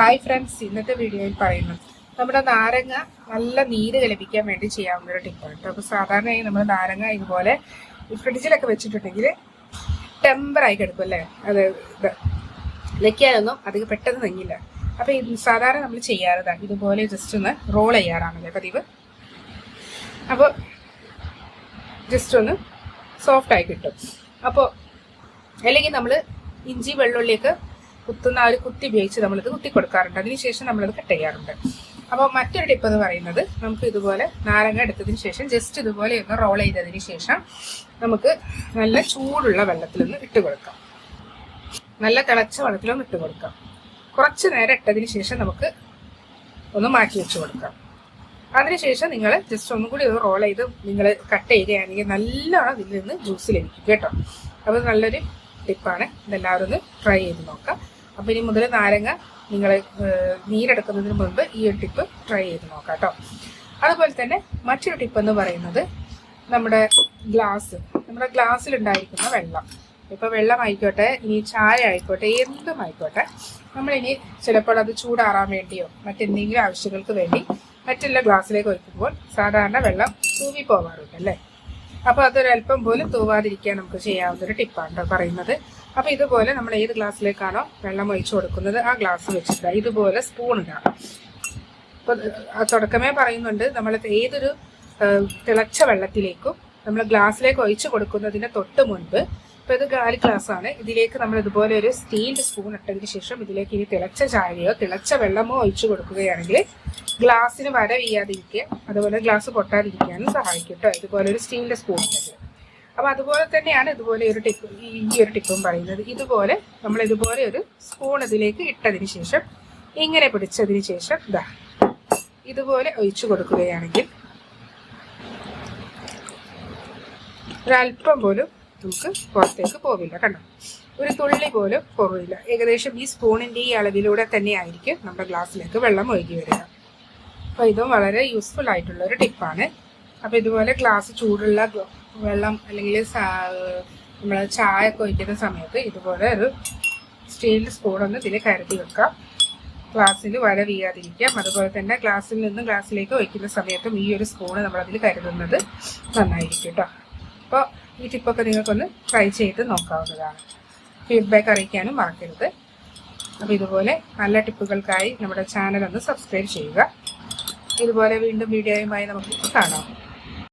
Hi friends ഇന്നത്തെ വീഡിയോയിൽ പറയുന്നു നമ്മുടെ നാരങ്ങ നല്ല നീര് കളിപ്പിക്കാൻ വേണ്ടി ചെയ്യാവുന്ന ഒരു ടിപ്പാണ് കേട്ടോ അപ്പോൾ സാധാരണയായി നമ്മൾ നാരങ്ങ ഇതുപോലെ ഫ്രിഡ്ജിലൊക്കെ വെച്ചിട്ടുണ്ടെങ്കിൽ ടെമ്പറായി കിടക്കും അല്ലേ? അത് ഇത് ലയ്ക്കാനൊന്നും അധികം പെട്ടെന്ന് നെങ്ങില്ല. അപ്പോൾ ഇത് സാധാരണ നമ്മൾ ചെയ്യാറതാണ് ഇതുപോലെ ജസ്റ്റ് ഒന്ന് റോൾ ചെയ്യാറാണല്ലേ പതിവ്. അപ്പോൾ ജസ്റ്റ് ഒന്ന് സോഫ്റ്റായി കിട്ടും. അപ്പോൾ അല്ലെങ്കിൽ നമ്മൾ ഇഞ്ചി വെള്ളുള്ളിയൊക്കെ കുത്തുന്ന ആ ഒരു കുത്തി ഉപയോഗിച്ച് നമ്മളിത് കുത്തി കൊടുക്കാറുണ്ട് അതിനുശേഷം നമ്മളത് കട്ട് ചെയ്യാറുണ്ട്. അപ്പോൾ മറ്റൊരു ടിപ്പ് എന്ന് പറയുന്നത് നമുക്ക് ഇതുപോലെ നാരങ്ങ എടുത്തതിന് ശേഷം ജസ്റ്റ് ഇതുപോലെ ഒന്ന് റോൾ ചെയ്തതിന് ശേഷം നമുക്ക് നല്ല ചൂടുള്ള വെള്ളത്തിലൊന്ന് ഇട്ട് കൊടുക്കാം. നല്ല തിളച്ച വെള്ളത്തിലൊന്ന് ഇട്ട് കൊടുക്കാം. കുറച്ച് നേരം ഇട്ടതിന് ശേഷം നമുക്ക് ഒന്ന് മാറ്റി വെച്ച് കൊടുക്കാം. അതിനുശേഷം നിങ്ങൾ ജസ്റ്റ് ഒന്നും കൂടി ഒന്ന് റോൾ ചെയ്ത് നിങ്ങൾ കട്ട് ചെയ്യുകയാണെങ്കിൽ നല്ലോണം ഇതിൽ നിന്ന് ജ്യൂസ് ലഭിക്കും കേട്ടോ. അപ്പോൾ നല്ലൊരു ടിപ്പാണ് ഇതെല്ലാവരും ഒന്ന് ട്രൈ ചെയ്ത് നോക്കാം. അപ്പോൾ ഇനി മുതൽ നാരങ്ങ നിങ്ങൾ നീരെടുക്കുന്നതിന് മുൻപ് ഈ ഒരു ടിപ്പ് ട്രൈ ചെയ്ത് നോക്കാം കേട്ടോ അതുപോലെ തന്നെ മറ്റൊരു ടിപ്പ് എന്ന് പറയുന്നത് നമ്മുടെ ഗ്ലാസ് നമ്മുടെ ഗ്ലാസ്സിലുണ്ടായിരിക്കുന്ന വെള്ളം. ഇപ്പോൾ വെള്ളമായിക്കോട്ടെ ഇനി ചായ ആയിക്കോട്ടെ എന്തും ആയിക്കോട്ടെ നമ്മളിനി ചിലപ്പോൾ അത് ചൂടാറാൻ വേണ്ടിയോ മറ്റെന്തെങ്കിലും ആവശ്യങ്ങൾക്ക് വേണ്ടി മറ്റുള്ള ഗ്ലാസ്സിലേക്ക് ഒഴിക്കുമ്പോൾ സാധാരണ വെള്ളം തൂവി പോകാറുണ്ട് അല്ലേ? അപ്പോൾ അതൊരല്പം പോലും തൂവാതിരിക്കാൻ നമുക്ക് ചെയ്യാവുന്ന ഒരു ടിപ്പാണ് പറയുന്നത്. അപ്പോൾ ഇതുപോലെ നമ്മൾ ഏത് ഗ്ലാസ്സിലേക്കാണോ വെള്ളം ഒഴിച്ചു കൊടുക്കുന്നത് ആ ഗ്ലാസ് വെച്ചിട്ട് ഇതുപോലെ സ്പൂൺ ഇടാം. അപ്പോൾ തുടക്കമേ പറയുന്നുണ്ട് നമ്മൾ ഏതൊരു തിളച്ച വെള്ളത്തിലേക്കും നമ്മൾ ഗ്ലാസ്സിലേക്ക് ഒഴിച്ചു കൊടുക്കുന്നതിന് തൊട്ട് മുൻപ് ഇപ്പോൾ ഇത് ഗാലി ഗ്ലാസ് ആണ്. ഇതിലേക്ക് നമ്മൾ ഇതുപോലെ ഒരു സ്റ്റീൽ സ്പൂൺ ഇട്ടതിന് ശേഷം ഇതിലേക്ക് ഇനി തിളച്ച ചായയോ തിളച്ച വെള്ളമോ ഒഴിച്ചു കൊടുക്കുകയാണെങ്കിൽ ഗ്ലാസ്സിന് വര വീയാതിരിക്കുക അതുപോലെ ഗ്ലാസ് പൊട്ടാതിരിക്കാനും സഹായിക്കും കേട്ടോ ഇതുപോലെ ഒരു സ്റ്റീലിന്റെ സ്പൂൺ ഉണ്ടെങ്കിൽ അപ്പൊ അതുപോലെ തന്നെയാണ് ഇതുപോലെ ഒരു ടിപ്പ് ഈ ഒരു ടിപ്പും പറയുന്നത്. ഇതുപോലെ നമ്മൾ ഇതുപോലെ ഒരു സ്പൂൺ ഇതിലേക്ക് ഇട്ടതിന് ശേഷം ഇങ്ങനെ പിടിച്ചതിന് ശേഷം ഇതാ ഇതുപോലെ ഒഴിച്ചു കൊടുക്കുകയാണെങ്കിൽ ഒരല്പം പോലും നമുക്ക് പുറത്തേക്ക് പോവില്ല കണ്ടോ? ഒരു തുള്ളി പോലും കുറവില്ല ഏകദേശം ഈ സ്പൂണിന്റെ ഈ അളവിലൂടെ തന്നെ ആയിരിക്കും നമ്മുടെ ഗ്ലാസ്സിലേക്ക് വെള്ളം ഒഴുകി വരിക. അപ്പോൾ ഇതും വളരെ യൂസ്ഫുൾ ആയിട്ടുള്ള ഒരു ടിപ്പാണ് അപ്പോൾ ഇതുപോലെ ഗ്ലാസ് ചൂടുള്ള വെള്ളം അല്ലെങ്കിൽ നമ്മൾ ചായ ഒക്കെ ഒഴിക്കുന്ന സമയത്ത് ഇതുപോലെ ഒരു സ്റ്റീൽ സ്പൂൺ ഒന്ന് ഇതിൽ കരുതി വെക്കാം ഗ്ലാസ്സിൽ വര വീഴാതിരിക്കാം അതുപോലെ തന്നെ ഗ്ലാസ്സിൽ നിന്ന് ഗ്ലാസ്സിലേക്ക് ഒഴിക്കുന്ന സമയത്തും ഈ ഒരു സ്പൂണ് നമ്മളതിൽ കരുതുന്നത് നന്നായിരിക്കും കേട്ടോ അപ്പോൾ ഈ ടിപ്പൊക്കെ നിങ്ങൾക്കൊന്ന് ട്രൈ ചെയ്ത് നോക്കാവുന്നതാണ്. ഫീഡ്ബാക്ക് അറിയിക്കാനും മറക്കരുത്. അപ്പോൾ ഇതുപോലെ നല്ല ടിപ്പുകൾക്കായി നമ്മുടെ ചാനൽ ഒന്ന് സബ്സ്ക്രൈബ് ചെയ്യുക. ഇതുപോലെ വീണ്ടും വീഡിയോയുമായി നമുക്ക് കാണാം.